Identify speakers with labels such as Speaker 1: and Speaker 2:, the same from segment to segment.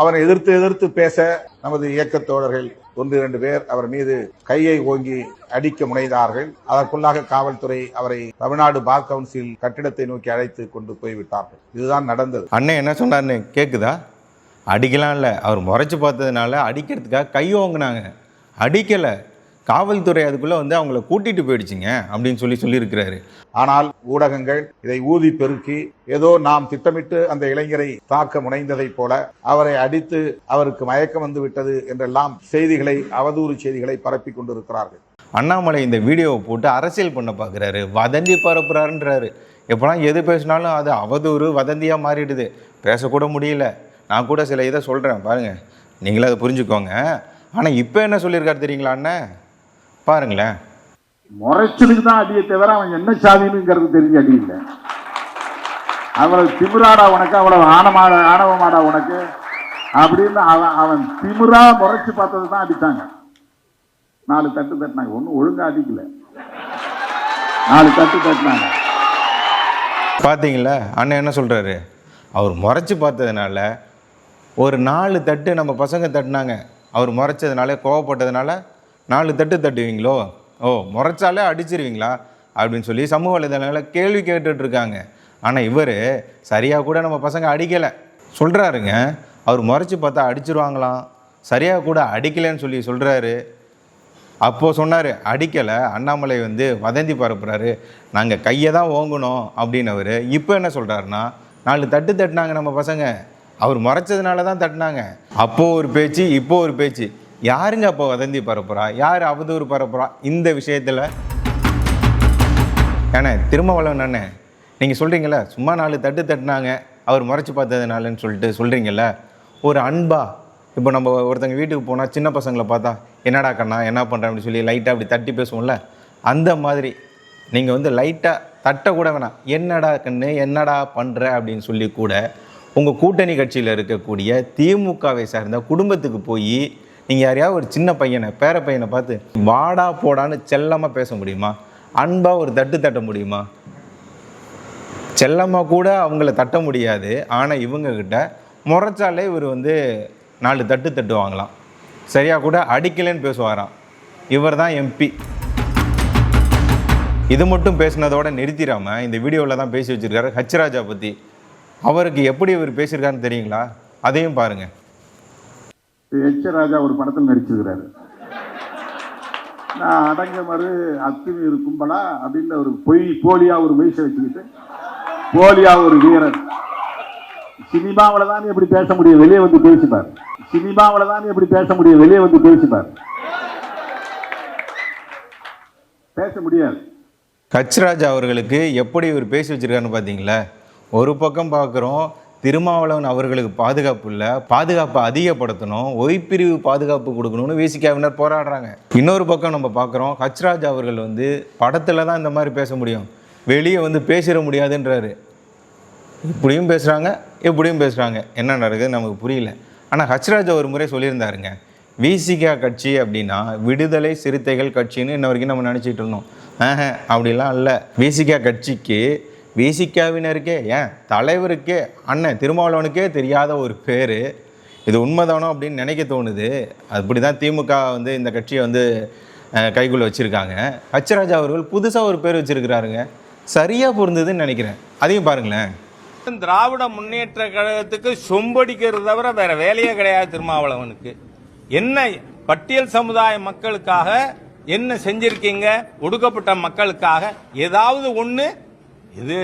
Speaker 1: அவரை எதிர்த்து எதிர்த்து பேச நமது இயக்கத்தோழர்கள் ஒன்று இரண்டு பேர் அவர் மீது கையை ஓங்கி அடிக்க முனைந்தார்கள். அதற்குள்ளாக காவல்துறை அவரை தமிழ்நாடு பார் கவுன்சில் கட்டிடத்தை நோக்கி அழைத்து கொண்டு போய்விட்டார்கள். இதுதான் நடந்தது.
Speaker 2: அண்ணன் என்ன சொன்னார்னு கேட்குதா அடிக்கலாம் இல்லை அவர் முறைச்சி பார்த்ததுனால அடிக்கிறதுக்காக கை ஓங்கினாங்க. அடிக்கலை. காவல்துறை அதுக்குள்ளே வந்து அவங்கள கூட்டிகிட்டு போயிடுச்சிங்க அப்படின்னு சொல்லி சொல்லியிருக்கிறாரு.
Speaker 1: ஆனால் ஊடகங்கள் இதை ஊதி பெருக்கி ஏதோ நாம் திட்டமிட்டு அந்த இளைஞரை தாக்க முனைந்ததைப் போல அவரை அடித்து அவருக்கு மயக்கம் வந்து விட்டது என்றெல்லாம் செய்திகளை அவதூறு செய்திகளை பரப்பிக் கொண்டிருக்கிறார்கள்.
Speaker 2: அண்ணாமலை இந்த வீடியோவை போட்டு அரசியல் பண்ண பார்க்குறாரு வதந்தி பரப்புறாருன்றாரு. எப்போலாம் எது பேசினாலும் அது அவதூறு வதந்தியாக மாறிடுது. பேசக்கூட முடியல. நான் கூட சில இதை சொல்கிறேன் பாருங்கள் நீங்களே அதை புரிஞ்சுக்கோங்க. ஆனால் இப்போ என்ன சொல்லியிருக்காரு தெரியுங்களா அண்ணன்? பாருங்களேன்.
Speaker 3: முறைச்சலுக்கு தான் அடியை தவிர அவன் என்ன சாதினுங்கிறது தெரிஞ்சு அடி இல்லை. அவ்வளவு திமிராடா உனக்கு அவ்வளவு ஆணமாடா ஆணவமாடா உனக்கு. அப்படின்னு அவன் அவன் திமிரா முறைச்சு பார்த்தது தான் அடித்தாங்க நாலு தட்டு தட்டினாங்க. ஒன்றும் ஒழுங்கா அடிக்கல. நாலு தட்டு தட்டினாங்க.
Speaker 2: பார்த்தீங்களா அண்ணன் என்ன சொல்கிறாரு அவர் முறைச்சி பார்த்ததுனால ஒரு நாலு தட்டு நம்ம பசங்க தட்டினாங்க. அவர் முறைச்சதுனால கோவப்பட்டதுனால நாலு தட்டு தட்டுவீங்களோ? ஓ முறைச்சாலே அடிச்சிருவீங்களா? அப்படின்னு சொல்லி சமூக வலைதளங்களில் கேள்வி கேட்டுட்டு இருக்காங்க ஆனால் இவர் சரியாக கூட நம்ம பசங்க அடிக்கலை. சொல்கிறாருங்க அவர் முறைச்சி பார்த்தா அடிச்சிருவாங்களாம். சரியாக கூட அடிக்கலைன்னு சொல்லி சொல்கிறாரு அப்போது சொன்னார் அடிக்கலை. அண்ணாமலை வந்து வதந்தி பரப்புறாரு. நாங்கள் கையை தான் ஓங்கணும். அப்படின்னவர் இப்போ என்ன சொல்கிறாருன்னா நாலு தட்டு தட்டினாங்க நம்ம பசங்க. அவர் மறைச்சதுனால தான் தட்டினாங்க. அப்போது ஒரு பேச்சு இப்போ ஒரு பேச்சு. யாருங்க அப்போ வதந்தி பரப்புறா யார் அவதூறு பரப்புறா இந்த விஷயத்தில் ஏண்ணே திருமாவளவன் அண்ணே நீங்கள் சொல்கிறீங்களே சும்மா நாலு தட்டு தட்டினாங்க அவர் முறைச்சி பார்த்ததுனாலன்னு சொல்லிட்டு சொல்கிறீங்கள ஒரு அன்பா இப்போ நம்ம ஒருத்தங்க வீட்டுக்கு போனால் சின்ன பசங்களை பார்த்தா என்னடா கண்ணா என்ன பண்ணுறேன் அப்படின்னு சொல்லி லைட்டாக அப்படி தட்டி பேசுவோம்ல அந்த மாதிரி நீங்கள் வந்து லைட்டாக தட்ட கூட வேணாம். என்னடா கண்ணு என்னடா பண்ணுற அப்படின்னு சொல்லி கூட உங்கள் கூட்டணி கட்சியில் இருக்கக்கூடிய திமுகவை சார்ந்த குடும்பத்துக்கு போய் நீங்கள் யாரையாவது ஒரு சின்ன பையனை பேர பையனை பார்த்து வாடா போடான்னு செல்லமாக பேச முடியுமா? அன்பாக ஒரு தட்டு தட்ட முடியுமா? செல்லமாக கூட அவங்கள தட்ட முடியாது. ஆனால் இவங்கக்கிட்ட முறைச்சாலே இவர் வந்து நாலு தட்டு தட்டுவாங்களாம். சரியாக கூட அடிக்கலைன்னு பேசுவாராம். இவர் தான் எம்பி இது மட்டும் பேசுனதோட நிறுத்திடாமல் இந்த வீடியோவில் தான் பேசி வச்சுருக்காரு ஹச்ராஜா பற்றி அவருக்கு எப்படி இவர் பேசியிருக்காருன்னு தெரியுங்களா? அதையும் பாருங்கள்
Speaker 3: எச்ச ராஜா ஒரு படத்தில் நடிச்சிருக்கிறாரு நான் அடங்க மறு அத்துமீறு கும்பலா அப்படின்னு ஒரு பொய் போலியா ஒரு மீசை வச்சுக்கிட்டு போலியா ஒரு வீரன். சினிமாவில் தான் எப்படி பேச முடியும்? வெளியே வந்து பேசிப்பார். சினிமாவில் தான் எப்படி பேச முடியும்? வெளியே வந்து பேசிப்பார். பேச முடியாது.
Speaker 2: கச்ராஜ் அவர்களுக்கு எப்படி இவர் பேசி வச்சிருக்காருன்னு பார்த்தீங்களா ஒரு பக்கம் பார்க்குறோம் திருமாவளவன் அவர்களுக்கு பாதுகாப்பு இல்லை. பாதுகாப்பை அதிகப்படுத்தணும். ஒய்பிரிவு பாதுகாப்பு கொடுக்கணும்னு விசிகாவினர் போராடுறாங்க. இன்னொரு பக்கம் நம்ம பார்க்குறோம் ஹச்ராஜ் அவர்கள் வந்து படத்தில் தான் இந்த மாதிரி பேச முடியும். வெளியே வந்து பேசிட முடியாதுன்றாரு. இப்படியும் பேசுகிறாங்க இப்படியும் பேசுகிறாங்க என்ன நடக்குது நமக்கு புரியல. ஆனால் ஹச்ராஜ் ஒரு முறை சொல்லியிருந்தாருங்க. விசிகா கட்சி அப்படின்னா விடுதலை சிறுத்தைகள் கட்சின்னு இன்ன வரைக்கும் நம்ம நினச்சிட்டு இருந்தோம். ஆஹ அப்படிலாம் இல்லை. விசிகா கட்சிக்கு விசிகாவினருக்கே ஏன்? தலைவருக்கே அண்ணன் திருமாவளவனுக்கே தெரியாத ஒரு பேர். இது உண்மைதானோ அப்படின்னு நினைக்க தோணுது. அப்படி தான் திமுக வந்து இந்த கட்சியை வந்து கைக்குள்ளே வச்சுருக்காங்க. அச்சராஜா அவர்கள் புதுசாக ஒரு பேர் வச்சுருக்கிறாருங்க. சரியாக பொருந்ததுன்னு நினைக்கிறேன். அதையும் பாருங்களேன்.
Speaker 4: திராவிட முன்னேற்ற கழகத்துக்கு சொம்படிக்கிறது தவிர வேற வேலையே கிடையாது திருமாவளவனுக்கு. என்ன பட்டியல் சமுதாய மக்களுக்காக என்ன செஞ்சிருக்கீங்க? ஒடுக்கப்பட்ட மக்களுக்காக ஏதாவது ஒன்று இது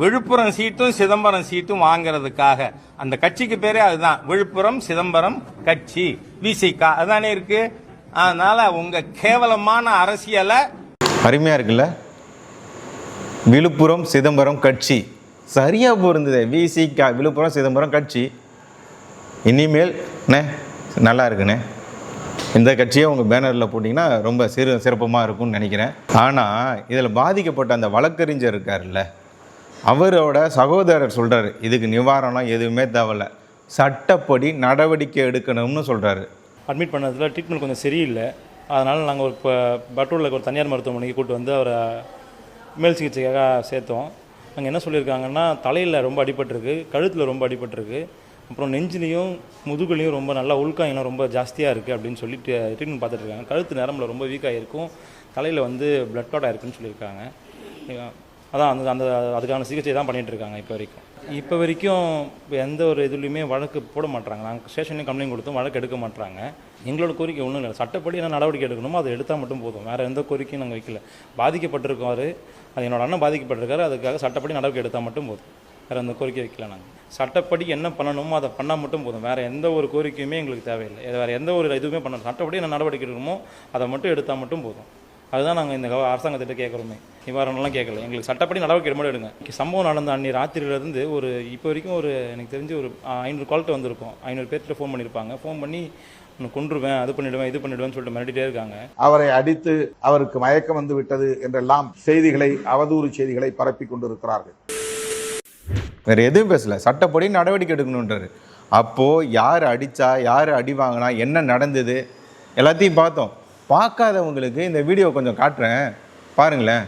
Speaker 4: விழுப்புரம் சீட்டும் சிதம்பரம் சீட்டும் வாங்குறதுக்காக. அந்த கட்சிக்கு பேரே அதுதான். விழுப்புரம் சிதம்பரம் கட்சி விசிகா. அதானே இருக்கு? அதனால உங்க கேவலமான அரசியலை
Speaker 2: அருமையாக இருக்குல்ல? விழுப்புரம் சிதம்பரம் கட்சி. சரியாக பொருந்தது. விசிகா விழுப்புரம் சிதம்பரம் கட்சி. இனிமேல் நல்லா இருக்குண்ணே. இந்த கட்சியை உங்கள் பேனரில் போட்டிங்கன்னா ரொம்ப சிறு சிறப்பமாக இருக்கும்னு நினைக்கிறேன். ஆனால் இதில் பாதிக்கப்பட்ட அந்த வழக்கறிஞர் இருக்கார்ல அவரோட சகோதரர் சொல்கிறார் இதுக்கு நிவாரணம் எதுவுமே தேவையில்ல. சட்டப்படி நடவடிக்கை எடுக்கணும்னு சொல்கிறாரு
Speaker 5: அட்மிட் பண்ணதில் ட்ரீட்மெண்ட் கொஞ்சம் சரியில்லை. அதனால் நாங்கள் ஒரு இப்போ பட்டூரில் ஒரு தனியார் மருத்துவமனைக்கு கூட்டு வந்து அவரை மேல் சிகிச்சைக்காக சேர்த்தோம். அங்கே என்ன சொல்லியிருக்காங்கன்னா தலையில் ரொம்ப அடிபட்டிருக்கு கழுத்தில் ரொம்ப அடிபட்டிருக்கு. அப்புறம் நெஞ்சிலையும் முதுகுலையும் ரொம்ப நல்லா உள்காயெல்லாம் ரொம்ப ஜாஸ்தியாக இருக்குது அப்படின்னு சொல்லிட்டு ட்ரீட்மெண்ட் பார்த்துட்டு இருக்காங்க கழுத்து நரம்பில் ரொம்ப வீக்காக இருக்கும் தலையில் வந்து பிளட் கிளாட் ஆயிருக்குன்னு சொல்லியிருக்காங்க. அதான் அந்த அந்த அதுக்கான சிகிச்சை தான் பண்ணிகிட்டு இருக்காங்க இப்போ வரைக்கும். இப்போ வரைக்கும் எந்த ஒரு இதுலேயுமே வழக்கு போட மாட்டாங்க நாங்கள் ஸ்டேஷன்லேயும் கம்ப்ளைண்ட் கொடுத்தோம் வழக்கு எடுக்க மாட்டாங்க எங்களோட கோரிக்கை ஒன்றும் இல்லை. சட்டப்படி என்ன நடவடிக்கை எடுக்கணுமோ அதை எடுத்தால் மட்டும் போதும். வேறு எந்த கோரிக்கையும் நாங்கள் வைக்கல. பாதிக்கப்பட்டிருக்காரு அது என்னோட அண்ணன் பாதிக்கப்பட்டிருக்காரு. அதுக்காக சட்டப்படி நடவடிக்கை எடுத்தால் மட்டும் போதும். வேறு எந்த கோரிக்கை வைக்கல நாங்கள் சட்டப்படி என்ன பண்ணணுமோ அதை பண்ணால் மட்டும் போதும். வேறு எந்த ஒரு கோரிக்கையுமே எங்களுக்கு தேவையில்லை. இது வேறு எந்த ஒரு இதுவுமே பண்ணணும் சட்டப்படி என்ன நடவடிக்கை எடுக்கணுமோ அதை மட்டும் எடுத்தால் மட்டும் போதும். அதுதான் நாங்கள் இந்த அரசாங்கத்திட்ட கேட்குறோமே நிவாரணம்லாம் கேட்கல எங்களுக்கு சட்டப்படி நடவடிக்கை மட்டும் எடுங்க. சம்பவம் நடந்த அன்னி ராத்திரியிலேருந்து ஒரு இப்போ வரைக்கும் ஒரு எனக்கு தெரிஞ்சு ஒரு ஐநூறு கால்கிட்ட வந்திருக்கும். ஐநூறு பேர்கிட்ட ஃபோன் பண்ணியிருப்பாங்க ஃபோன் பண்ணி உன்னை கொன்றுவேன் அது பண்ணிடுவேன் இது பண்ணிடுவேன்னு சொல்லிட்டு மிரட்டிட்டே இருக்காங்க.
Speaker 1: அவரை அடித்து அவருக்கு மயக்கம் வந்து விட்டது என்றெல்லாம் செய்திகளை அவதூறு செய்திகளை பரப்பிக் கொண்டிருக்கிறார்கள்.
Speaker 2: வேற எதுவும் பேசல. சட்டப்படி நடவடிக்கை எடுக்கணுன்றாரு அப்போ யார் அடித்தா யார் அடி வாங்கினா என்ன நடந்தது எல்லாத்தையும் பார்த்தோம். பார்க்காதவங்களுக்கு இந்த வீடியோ கொஞ்சம் காட்டுறேன். பாருங்களேன்.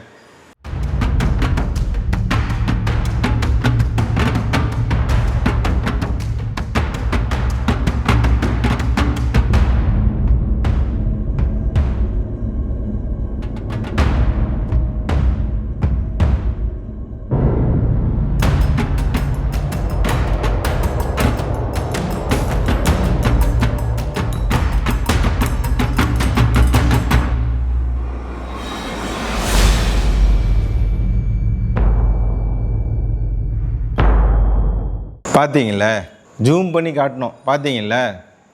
Speaker 2: பார்த்தீங்கள ஜூம் பண்ணி காட்டணும். பார்த்தீங்கள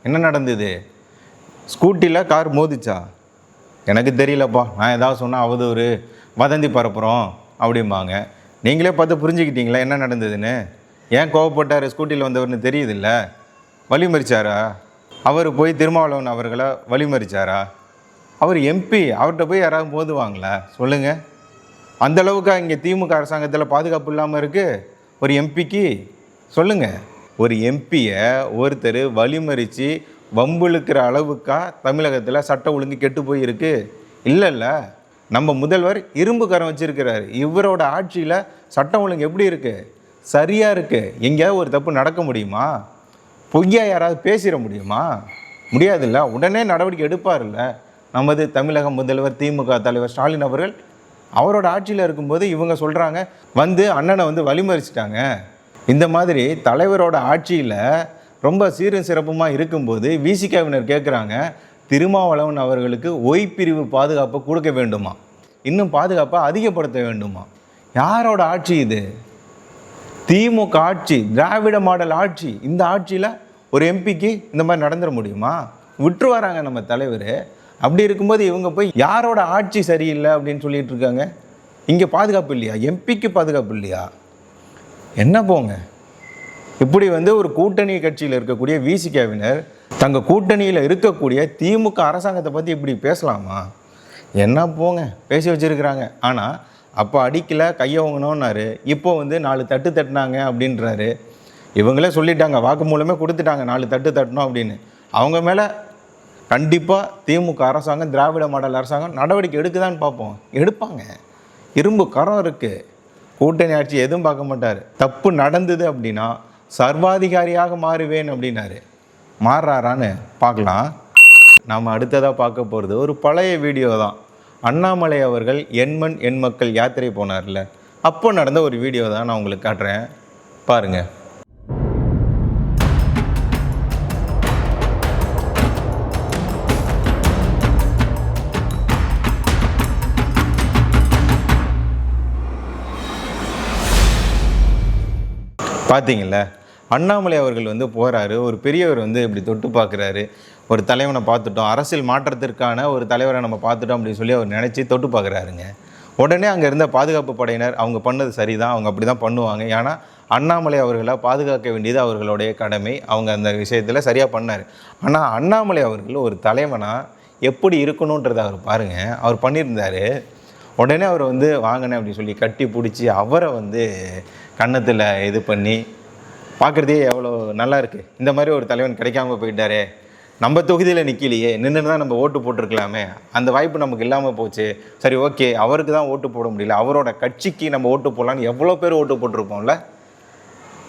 Speaker 2: என்ன நடந்தது? ஸ்கூட்டியில் கார் மோதிச்சா? எனக்கு தெரியலப்பா. நான் ஏதாவது சொன்னால் அவதூறு. வதந்தி பரப்புகிறோம் அப்படிம்பாங்க. நீங்களே பார்த்து புரிஞ்சுக்கிட்டீங்களா என்ன நடந்ததுன்னு? ஏன் கோவப்பட்டார் ஸ்கூட்டியில் வந்தவர்னு தெரியுதுல்ல? வழிமறிச்சாரா அவர் போய் திருமாவளவன் அவர்களை வழிமறிச்சாரா அவர் எம்பி அவர்கிட்ட போய் யாராவது மோதுவாங்களா? சொல்லுங்கள் அந்த அளவுக்கு இங்கே திமுக அரசாங்கத்தில் பாதுகாப்பு இல்லாமல் இருக்குது ஒரு எம்பிக்கு சொல்லுங்கள் ஒரு எம்பியை ஒருத்தர் வழிமறித்து வம்புழுக்கிற அளவுக்கா தமிழகத்தில் சட்டம் ஒழுங்கு கெட்டு போயிருக்கு? இல்லை இல்லை நம்ம முதல்வர் இரும்பு கரம் இவரோட ஆட்சியில் சட்டம் ஒழுங்கு எப்படி இருக்குது சரியாக இருக்குது எங்கேயாவது ஒரு தப்பு நடக்க முடியுமா? பொய்யா யாராவது பேசிட முடியுமா? முடியாதுல்ல. உடனே நடவடிக்கை எடுப்பார்ல நமது தமிழக முதல்வர் திமுக தலைவர் ஸ்டாலின் அவர்கள் அவரோட ஆட்சியில் இருக்கும்போது இவங்க சொல்கிறாங்க வந்து அண்ணனை வந்து வழிமறிச்சிட்டாங்க. இந்த மாதிரி தலைவரோட ஆட்சியில் ரொம்ப சீரும் சிறப்புமாக இருக்கும்போது விசிகாவினர் கேட்குறாங்க திருமாவளவன் அவர்களுக்கு ஒய் பிரிவு பாதுகாப்பை கொடுக்க வேண்டுமா? இன்னும் பாதுகாப்பை அதிகப்படுத்த வேண்டுமா? யாரோட ஆட்சி இது? திமுக ஆட்சி திராவிட மாடல் ஆட்சி இந்த ஆட்சியில் ஒரு எம்பிக்கு இந்த மாதிரி நடந்துட முடியுமா? விட்டு வராங்க நம்ம தலைவர். அப்படி இருக்கும்போது இவங்க போய் யாரோட ஆட்சி சரியில்லை அப்படின்னு சொல்லிட்டு இருக்காங்க? இங்கே பாதுகாப்பு இல்லையா? எம்பிக்கு பாதுகாப்பு இல்லையா? என்ன போங்க? இப்படி வந்து ஒரு கூட்டணி கட்சியில் இருக்கக்கூடிய விசிகாவினர் தங்கள் கூட்டணியில் இருக்கக்கூடிய திமுக அரசாங்கத்தை பற்றி இப்படி பேசலாமா? என்ன போங்க? பேசி வச்சிருக்கிறாங்க. ஆனால் அப்போ அடிக்கல கையை வாங்கினோன்னாரு இப்போ வந்து நாலு தட்டு தட்டினாங்க அப்படின்றாரு. இவங்களே சொல்லிட்டாங்க வாக்கு மூலமே கொடுத்துட்டாங்க நாலு தட்டு தட்டணும் அப்படின்னு. அவங்க மேலே கண்டிப்பாக திமுக அரசாங்கம் திராவிட மாடல் அரசாங்கம் நடவடிக்கை எடுக்குதான்னு பார்ப்போம். எடுப்பாங்க. இரும்பு கரம் இருக்குது கூட்டணி ஆட்சி எதுவும் பார்க்க மாட்டார். தப்பு நடந்தது அப்படின்னா சர்வாதிகாரியாக மாறுவேன் அப்படின்னாரு. மாறுறாரான்னு பார்க்கலாம். நாம் அடுத்ததாக பார்க்க போகிறது ஒரு பழைய வீடியோ தான். அண்ணாமலை அவர்கள் எண்மண் எண் மக்கள் யாத்திரை போனார்ல. அப்போ நடந்த ஒரு வீடியோ தான் நான் உங்களுக்கு காட்டுறேன். பாருங்கள் பார்த்தீங்களா அண்ணாமலை அவர்கள் வந்து போகிறாரு ஒரு பெரியவர் வந்து இப்படி தொட்டு பார்க்குறாரு. ஒரு தலைவனை பார்த்துட்டோம். அரசியல் மாற்றத்திற்கான ஒரு தலைவரை நம்ம பார்த்துட்டோம் அப்படின்னு சொல்லி அவர் நினச்சி தொட்டு பார்க்குறாருங்க. உடனே அங்கே இருந்த பாதுகாப்பு படையினர் அவங்க பண்ணது சரிதான். அவங்க அப்படி தான் பண்ணுவாங்க. ஏன்னா அண்ணாமலை அவர்களை பாதுகாக்க வேண்டியது அவர்களுடைய கடமை. அவங்க அந்த விஷயத்தில் சரியாக பண்ணார். ஆனால் அண்ணாமலை அவர்கள் ஒரு தலைவனாக எப்படி இருக்கணுன்றதை அவர் பாருங்கள் அவர் பண்ணியிருந்தார். உடனே அவர் வந்து வாங்கினேன் அப்படின்னு சொல்லி கட்டி பிடிச்சி அவரை வந்து கன்னத்தில் இது பண்ணி பார்க்குறதே எவ்வளோ நல்லா இருக்குது இந்த மாதிரி ஒரு தலைவன் கிடைக்காம போயிட்டாரே. நம்ம தொகுதியில் நிற்கலையே நின்று தான் நம்ம ஓட்டு போட்டிருக்கலாமே. அந்த வாய்ப்பு நமக்கு இல்லாமல் போச்சு. சரி ஓகே. அவருக்கு தான் ஓட்டு போட முடியல. அவரோட கட்சிக்கு நம்ம ஓட்டு போடலான்னு எவ்வளோ பேர் ஓட்டு போட்டிருப்போம்ல?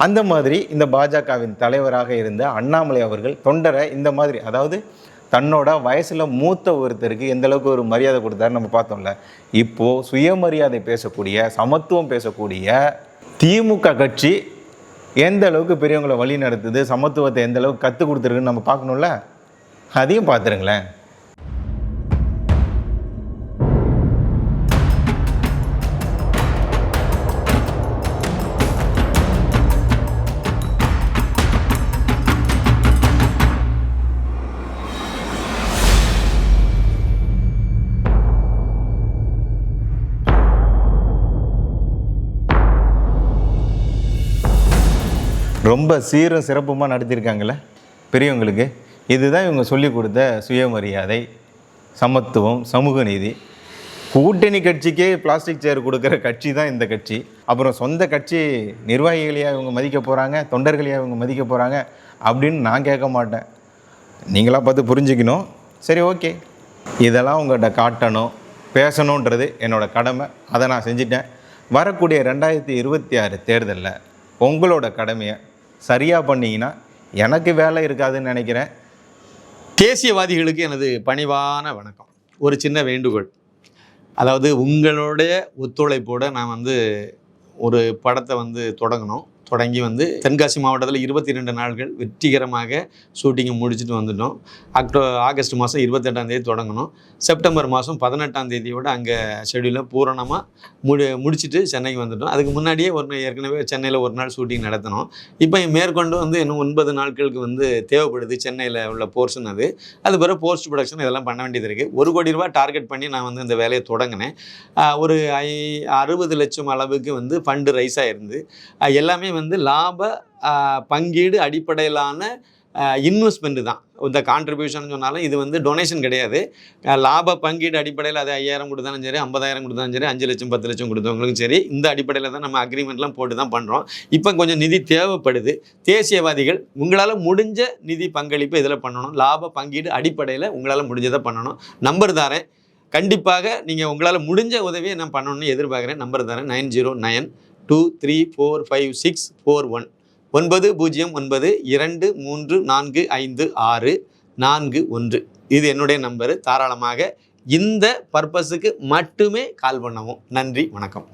Speaker 2: அந்த மாதிரி இந்த பாஜகவின் தலைவராக இருந்த அண்ணாமலை அவர்கள் தொண்டரை இந்த மாதிரி அதாவது தன்னோட வயசில் மூத்த ஒருத்தருக்கு எந்த அளவுக்கு ஒரு மரியாதை கொடுத்தாரு நம்ம பார்த்தோம்ல இப்போது சுயமரியாதை பேசக்கூடிய சமத்துவம் பேசக்கூடிய திமுக கட்சி எந்த அளவுக்கு பெரியவங்களை வழி நடத்துது சமத்துவத்தை எந்த அளவுக்கு கற்றுக் கொடுத்துருக்குன்னு நம்ம பார்க்கணும்ல? அதையும் பார்த்துருங்களேன். ரொம்ப சீரும் சிறப்புமாக நடத்தியிருக்காங்களே பெரியவங்களுக்கு. இதுதான் இவங்க சொல்லிக் கொடுத்த சுயமரியாதை சமத்துவம் சமூக நீதி. கூட்டணி கட்சிக்கே பிளாஸ்டிக் சேர் கொடுக்குற கட்சி தான் இந்த கட்சி. அப்புறம் சொந்த கட்சி நிர்வாகிகளையாக இவங்க மதிக்க போகிறாங்க தொண்டர்களையாக இவங்க மதிக்க போகிறாங்க அப்படின்னு நான் கேட்க மாட்டேன். நீங்களாக பார்த்து புரிஞ்சுக்கணும். சரி ஓகே. இதெல்லாம் உங்கள்கிட்ட காட்டணும் பேசணுன்றது என்னோடய கடமை. அதை நான் செஞ்சிட்டேன். வரக்கூடிய ரெண்டாயிரத்தி இருபத்தி ஆறு தேர்தலில் உங்களோட கடமையை சரியாக பண்ணிங்கன்னா எனக்கு வேலை இருக்காதுன்னு நினைக்கிறேன்.
Speaker 6: தேசியவாதிகளுக்கு எனது பணிவான வணக்கம். ஒரு சின்ன வேண்டுகோள். அதாவது உங்களுடைய ஒத்துழைப்போடு நான் வந்து ஒரு படத்தை வந்து தொடங்கணும். தொடங்கி வந்து தென்காசி மாவட்டத்தில் இருபத்தி ரெண்டு நாட்கள் வெற்றிகரமாக ஷூட்டிங்கை முடிச்சுட்டு வந்துட்டோம். அக்டோ ஆகஸ்ட் மாதம் இருபத்தெட்டாம் தேதி தொடங்கணும். செப்டம்பர் மாதம் பதினெட்டாம் தேதியோட அங்கே ஷெடியூலை பூரணமாக முடி முடிச்சுட்டு சென்னைக்கு வந்துட்டோம். அதுக்கு முன்னாடியே ஒரு நாள் ஏற்கனவே சென்னையில் ஒரு நாள் ஷூட்டிங் நடத்தணும் இப்போ மேற்கொண்டு வந்து இன்னும் ஒன்பது நாட்களுக்கு வந்து தேவைப்படுது சென்னையில் உள்ள போர்ஷன் அது. அது பிறகு போஸ்ட் ப்ரொடக்ஷன் இதெல்லாம் பண்ண வேண்டியது இருக்குது ஒரு கோடி ரூபா டார்கெட் பண்ணி நான் வந்து இந்த வேலையை தொடங்கினேன். ஒரு ஐ அறுபது லட்சம் அளவுக்கு வந்து ஃபண்டு ரைஸ் ஆயிருந்து எல்லாமே வந்து லாப பங்கீடு அடிப்படையிலான இன்வெஸ்ட்மெண்ட் தான். இந்த கான்ட்ரிபியூஷன் சொன்னாலும் இது வந்து டொனேஷன் கிடையாது. லாப பங்கீடு அடிப்படையில் அது ஐயாயிரம் கொடுத்தாலும் சரி ஐம்பதாயிரம் கொடுத்தாலும் சரி அஞ்சு லட்சம் பத்து லட்சம் கொடுத்தவங்களுக்கும் சரி இந்த அடிப்படையில் தான் நம்ம அக்ரிமெண்ட்லாம் போட்டு தான் பண்ணுறோம் இப்போ கொஞ்சம் நிதி தேவைப்படுது. தேசியவாதிகள் உங்களால் முடிஞ்ச நிதி பங்களிப்பு இதில் பண்ணணும். லாப பங்கீடு அடிப்படையில் உங்களால் முடிஞ்சதை பண்ணணும். நம்பர் தாரேன். கண்டிப்பாக நீங்கள் உங்களால் முடிஞ்ச உதவியை நான் பண்ணணும்னு எதிர்பார்க்குறேன். நம்பர் தரேன். Nine zero nine two three four five six four one ஒன்பது பூஜ்ஜியம் ஒன்பது இரண்டு மூன்று நான்கு ஐந்து ஆறு நான்கு ஒன்று. இது என்னுடைய நம்பரு. தாராளமாக இந்த பர்பஸுக்கு மட்டுமே கால் பண்ணவும். நன்றி வணக்கம்.